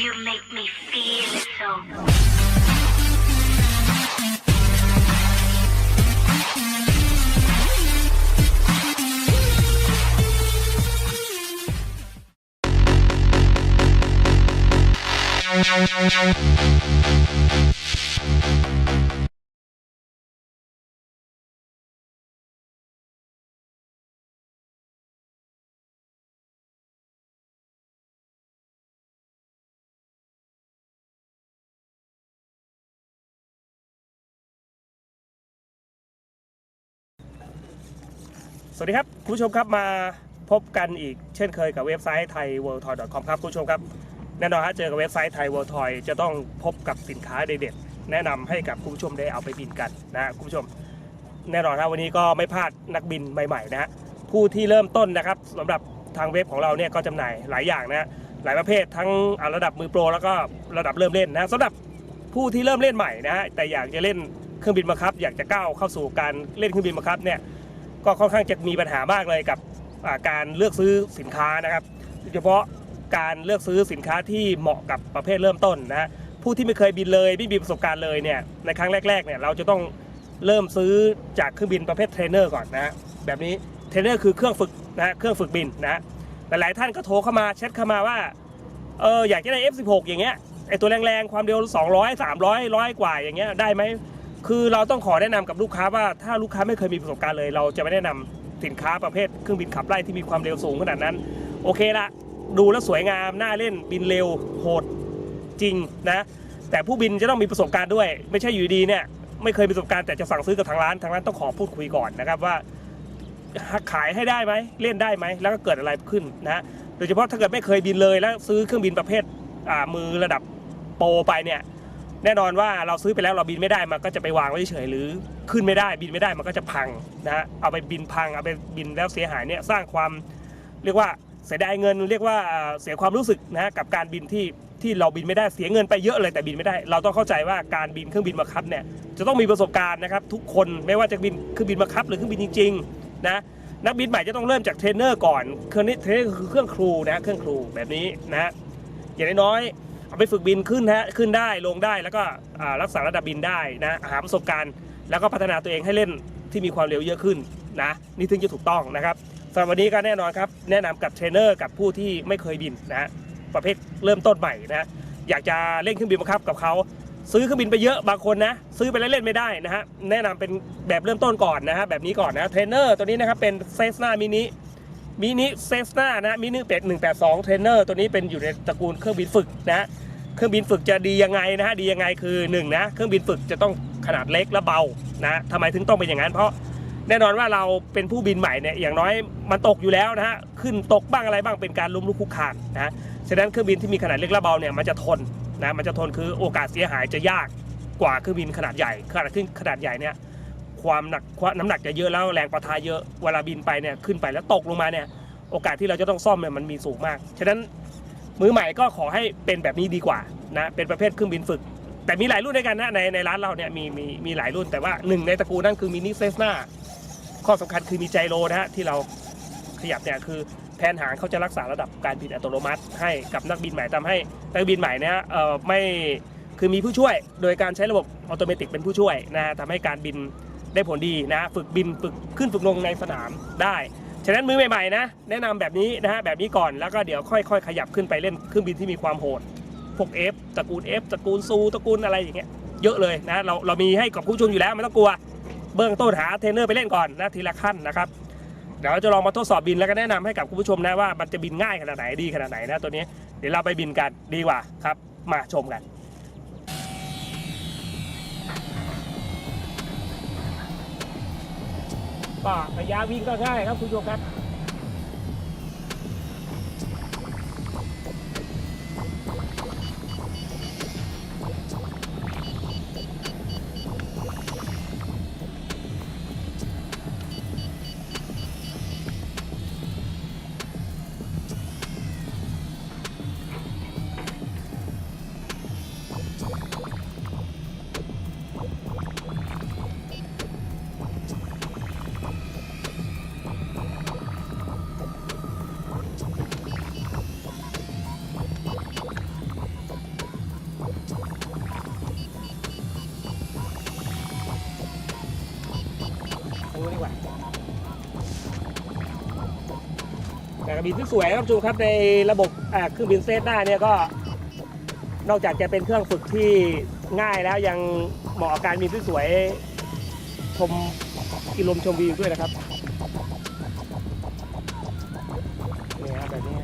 You make me feel so. สวัสดีครับ คุณผู้ชมครับมาพบกันอีกเช่นเคยกับเว็บไซต์ไทย w o r l d t o y c o m ครับ คุณผู้ชมครับ แน่นอนฮะเจอกับเว็บไซต์ไทย w o r l d t o y จะต้องพบกับสินค้าเด็ดๆแนะนำให้กับคุณผู้ชมได้เอาไปบินกันนะคุณผู้ชม แน่นอนครับวันนี้ก็ไม่พลาดนักบินใหม่ๆนะฮะผู้ที่เริ่มต้นนะครับสำหรับทางเว็บของเราเนี่ยก็จำหน่ายหลายอย่างนะหลายประเภททั้งระดับมือโปรแล้วก็ระดับเริ่มเล่นนะสำหรับผู้ที่เริ่มเล่นใหม่นะฮะแต่อยากจะเล่นเครื่องบินบังคับ อยากจะก้าวเข้าสู่การเล่นเครื่องบินบังคับเนี่ย ก็ค่อนข้างจะมีปัญหามากเลยกับการเลือกซื้อสินค้านะครับโดยเฉพาะการเลือกซื้อสินค้าที่เหมาะกับประเภทเริ่มต้นนะฮะผู้ที่ไม่เคยบินเลยไม่มีประสบการณ์เลยเนี่ยในครั้งแรกๆเนี่ยเราจะต้องเริ่มซื้อจากเครื่องบินประเภทเทรนเนอร์ก่อนนะแบบนี้เทรนเนอร์คือเครื่องฝึกนะเครื่องฝึกบินนะฮะหลายๆท่านก็โทรเข้ามาแชทเข้ามาว่าเอออยากจะได้ F16 อย่างเงี้ยไอตัวแรงๆความเร็ว 200 300ร้อยกว่าอย่างเงี้ยได้ไหม คือเราต้องขอแนะนำกับลูกค้าว่าถ้าลูกค้าไม่เคยมีประสบการณ์เลย เราจะไม่แนะนำสินค้าประเภทเครื่องบินขับไล่ที่มีความเร็วสูงขนาดนั้น โอเคละดูแล้วสวยงามน่าเล่นบินเร็วโหดจริงนะแต่ผู้บินจะต้องมีประสบการณ์ด้วย ไม่ใช่อยู่ดีเนี่ยไม่เคยมีประสบการณ์แต่จะสั่งซื้อกับทางร้านทางร้านต้องขอพูดคุยก่อนนะครับว่าขายให้ได้ไหมเล่นได้ไหมแล้วก็เกิดอะไรขึ้นนะโดยเฉพาะถ้าเกิดไม่เคยบินเลยแล้วซื้อเครื่องบินประเภทมือระดับโปรไปเนี่ย แน่นอนว่าเราซื้อไปแล้วเราบินไม่ได้มันก็จะไปวางไว้เฉยหรือขึ้นไม่ได้บินไม่ได้มันก็จะพังนะฮะเอาไปบินพังเอาไปบินแล้วเสียหายเนี่ยสร้างความเรียกว่าเสียดายเงินเรียกว่าเสียความรู้สึกนะฮะกับการบินที่ที่เราบินไม่ได้เสียเงินไปเยอะเลยแต่บินไม่ได้ เราต้องเข้าใจว่าการบินเครื่องบินบังคับเนี่ยจะต้องมีประสบการณ์นะครับทุกคนไม่ว่าจะบินเครื่องบินบังคับ หรือเครื่องบินจริงๆนะนักบินใหม่จะต้องเริ่มจากเทรนเนอร์ก่อนเครื่องนี้เทรนเนอร์คือเครื่องครูนะเครื่องครูแบบนี้นะฮะอย่างน้อยๆ เอาไปฝึกบินขึ้นฮะขึ้นได้ลงได้แล้วก็รักษาระดับบินได้นะหาประสบการณ์ แล้วก็พัฒนาตัวเองให้เล่นที่มีความเร็วเยอะขึ้นนะนี่ถึงจะถูกต้องนะครับสำหรับวันนี้ก็แน่นอนครับแนะนำกับเทรนเนอร์กับผู้ที่ไม่เคยบินนะประเภทเริ่มต้นใหม่นะอยากจะเล่นเครื่องบินบังคับกับเขาซื้อเครื่องบินไปเยอะบางคนนะซื้อไปแล้วเล่นไม่ได้นะฮะแนะนำเป็นแบบเริ่มต้นก่อนนะฮะแบบนี้ก่อนนะเทรนเนอร์ตัวนี้นะครับเป็นเซสนามินิมินิเซสนานะมินิเป็ด182เทรนเนอร์ตัวนี้เป็นอยู่ในตระกูลเครื่องบินฝึกนะ เครื่องบินฝึกจะดียังไงนะฮะดียังไงคือ1นนะเครื่องบินฝึกจะต้องขนาดเล็กและเบานะทำไมถึงต้องเป็นอย่างนั้น เพราะแน่นอนว่าเราเป็นผู้บินใหม่เนี่ยอย่างน้อยมันตกอยู่แล้วนะฮะขึ้นตกบ้างอะไรบ้างเป็นการล้มลุกคุกคานนะฉะนั้นเครื่องบินที่มีขนาดเล็กและเบาเนี่ยมันจะทนนะมันจะทนคือโอกาสเสียหายจะยากกว่าเครื่องบินขนาดใหญ่ขนาดขึ้นขนาดใหญ่เนี่ยความหนักน้ำหนักจะเยอะแล้วแรงประทะเยอะเวลาบินไปเนี่ยขึ้นไปแล้วตกลงมาเนี่ยโอกาสที่เราจะต้องซ่อมเนี่ยมันมีสูงมาก ฉะนั้น มือใหม่ก็ขอให้เป็นแบบนี้ดีกว่านะเป็นประเภทเครื่องบินฝึก แต่มีหลายรุ่นด้วยกันนะในในร้านเราเนี่ยมีมีมีหลายรุ่นแต่ว่าหนึ่งในตระกูลนั่นคือมินิเซสนาข้อสำคัญคือมีไจโรนะฮะที่เราขยับเนี่ยคือแผนหางเขาจะรักษาระดับการบินอัตโนมัติ ให้กับนักบินใหม่ทำให้นักบินใหม่เนี่ยเออไม่คือมีผู้ช่วยโดยการใช้ระบบออโตเมติเป็นผู้ช่วยนะทำให้การบินได้ผลดีนะ ฝึกบินฝึกขึ้นฝึกลงในสนามได้ ฉะนั้นมือใหม่ๆนะแนะนำแบบนี้นะฮะแบบนี้ก่อนแล้วก็เดี๋ยวค่อย ๆ ขยับขึ้นไปเล่นเครื่องบินที่มีความโหดพวก F ตระกูล F ตระกูลซูตระกูลอะไรอย่างเงี้ยเยอะเลยนะเราเรามีให้กับผู้ชมอยู่แล้วไม่ต้องกลัว เบื้องต้นหาเทรนเนอร์ไปเล่นก่อนนะทีละขั้นนะครับเดี๋ยวจะลองมาทดสอบบินแล้วก็แนะนำให้กับคุณผู้ชมนะว่ามันจะบินง่ายขนาดไหนดีขนาดไหนนะตัวนี้เดี๋ยวเราไปบินกันดีกว่าครับมาชมกัน่าระยะวิ่งก็ง่ายครับคุณผู้ชมครับ นะครับบินที่สวยครับจูครับในระบบเครื่องบินเซตหน้าเนี่ยก็ นอกจากจะเป็นเครื่องฝึกที่ง่ายแล้วยังเหมาะกับการบินที่สวยชมกิลมชมวิวด้วยนะครับนี่ครับแบบนี้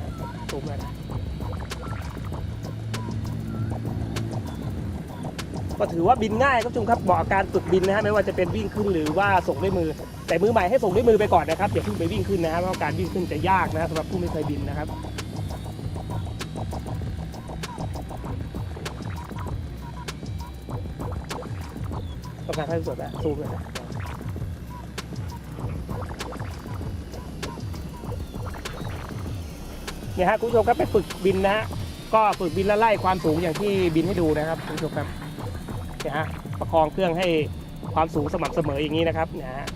สูงเลยนะ ก็ถือว่าบินง่ายครับคุณผู้ชมครับเหมาะการฝึกบินนะฮะไม่ว่าจะเป็นวิ่งขึ้นหรือว่าส่งด้วยมือ แต่มือใหม่ให้ส่งด้วยมือไปก่อนนะครับอย่าเพิ่งไปวิ่งขึ้นนะครับเพราะการวิ่งขึ้นจะยากนะสำหรับผู้ไม่เคยบินนะครับต้องการให้สดอะซูมเลยนะเนี่ยฮะคุณผู้ชมครับไปฝึกบินนะฮะก็ฝึกบินแล้วไล่ความสูงอย่างที่บินให้ดูนะครับคุณผู้ชมครับ นี่ยฮะประคองเครื่องให้ความสูงสม่ำเสมออย่างนี้นะครับนี่ยฮะ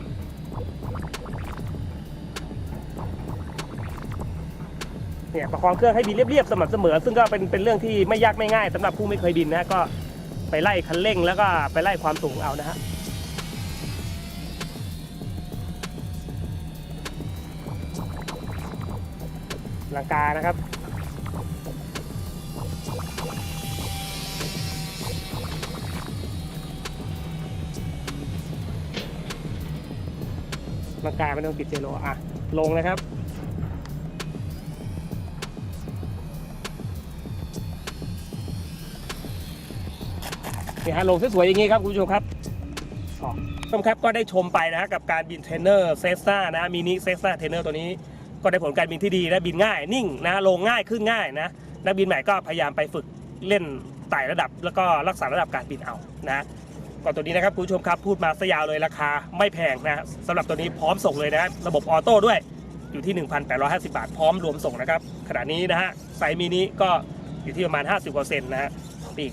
เนี่ยประคองเครื่องให้บินเรียบๆสม่ำเสมอ ซึ่งก็เป็นเป็นเรื่องที่ไม่ยากไม่ง่ายสำหรับผู้ไม่เคยบินนะก็ไปไล่คันเร่งแล้วก็ไปไล่ความสูงเอานะฮะลังกานะครับ ลังกาไม่ต้องติดเจโรอะ ลงนะครับ นี่ฮะลงสวยๆอย่างนี้ครับ คุณผู้ชมครับอ๋อท่านผู้ชมครับก็ได้ชมไปนะฮะกับการบินเทรนเนอร์เซซ่านะมินิเซซ่าเทรนเนอร์ตัวนี้ ก็ได้ผลการบินที่ดีนะบินง่าย นิ่งนะลงง่ายขึ้นง่ายนะนักบินใหม่ก็พยายามไปฝึกเล่นไต่ระดับ แล้วก็รักษาระดับการบินเอานะ ก่อนตัวนี้นะครับคุณผู้ชมครับพูดมาสยาวเลยราคาไม่แพงนะสำหรับตัวนี้พร้อมส่งเลยนะระบบออโต้ด้วยอยู่ที่ 1,850 บาทพร้อมรวมส่งนะครับขณะนี้นะฮะไซมินิก็อยู่ที่ประมาณ 50%นะฮะปีก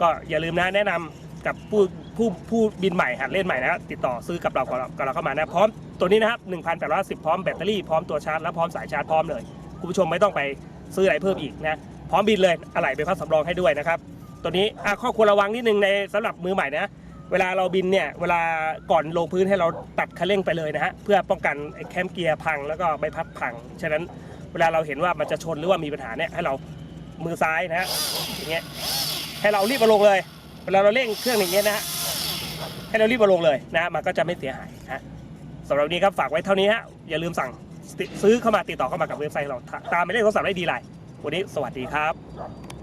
ก็อย่าลืมนะแนะนำกับผู้ผู้ผู้บินใหม่หัดเล่นใหม่นะติดต่อซื้อกับเรากับเรากับเราเข้ามานะพร้อมตัวนี้นะครับ1,810 พร้อมแบตเตอรี่พร้อมตัวชาร์จและพร้อมสายชาร์จพร้อมเลยคุณผู้ชมไม่ต้องไปซื้ออะไรเพิ่มอีกนะพร้อมบินเลยอะไหล่เป็นพักสำรองให้ด้วยนะครับตัวนี้ข้อควรระวังนิดนึงในสำหรับมือใหม่นะ เวลาเราบินเนี่ยเวลาก่อนลงพื้นให้เราตัดคันเร่งไปเลยนะฮะเพื่อป้องกันแคมเกียร์พังแล้วก็ใบพัดพัง ฉะนั้นเวลาเราเห็นว่ามันจะชนหรือว่ามีปัญหาเนี่ยให้เรามือซ้ายนะฮะอย่างเงี้ยให้เรารีบมาลงเลย เวลาเราเร่งเครื่องอย่างเงี้ยนะฮะให้เรารีบมาลงเลยนะมันก็จะไม่เสียหายนะสำหรับนนี้ครับฝากไว้เท่านี้ฮะอย่าลืมสั่งซื้อเข้ามาติดต่อเข้ามากับเว็บไซต์เราตามไปเล่นโทรศัพท์ได้ดีไลน์วันนี้สวัสดีครับ